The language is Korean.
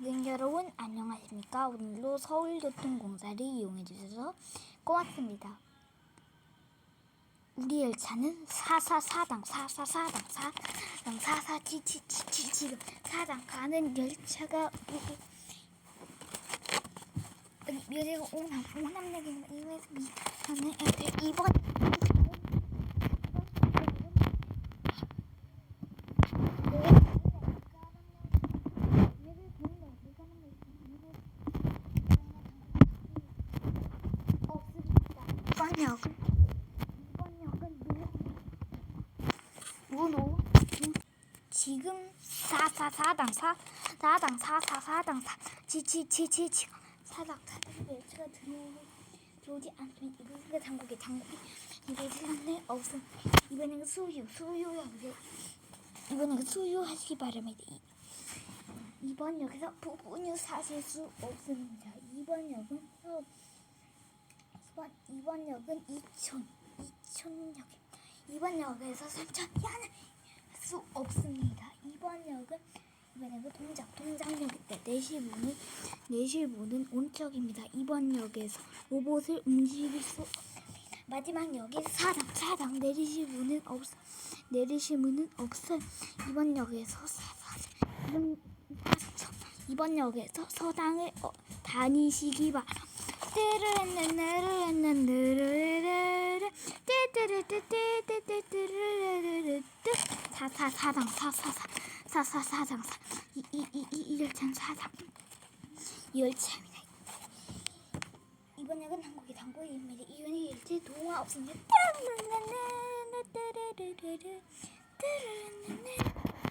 고객 여러분 안녕하십니까? 오늘도 서울교통공사를 이용해 주셔서 고맙습니다. 우리 열차는 444당 444당 4당 447777 지금 4당 가는 열차가 이번 이번 역은 이번 역은 문호 지금 444당 4 4당 444당 4 7777 지금 4당 4당 열차가 들어오고 들어오지 않으면 이번에 당국의 당국이. 이번에 없음. 이번에는 수유 수유야 이번에는 수유하시기 바랍니다. 이- 이번 역에서 부분유 사실 수 없습니다. 이번 역은 어, 이번 이번 역은 이촌 이촌역입니다. 이번 역에서 삼천이 하나 수 없습니다. 이번 역은 이번 역은 동작 동작역입니다. 내실 문은 내실 문은 온척입니다. 이번 역에서 로봇을 움직일 수 없습니다. 마지막 역이 사당 사당 내리실 문은 없 내리실 문은 없어요. 이번 역에서 사당 이번 역에서 서당을 어, 다니시기 바랍니다. 사사사당 사사사 사사사당 사이이이이 열차는 사당 이 열차입니다. 이번 역은 한국의 당국입니다. 이번에 열차 동화 없습니다.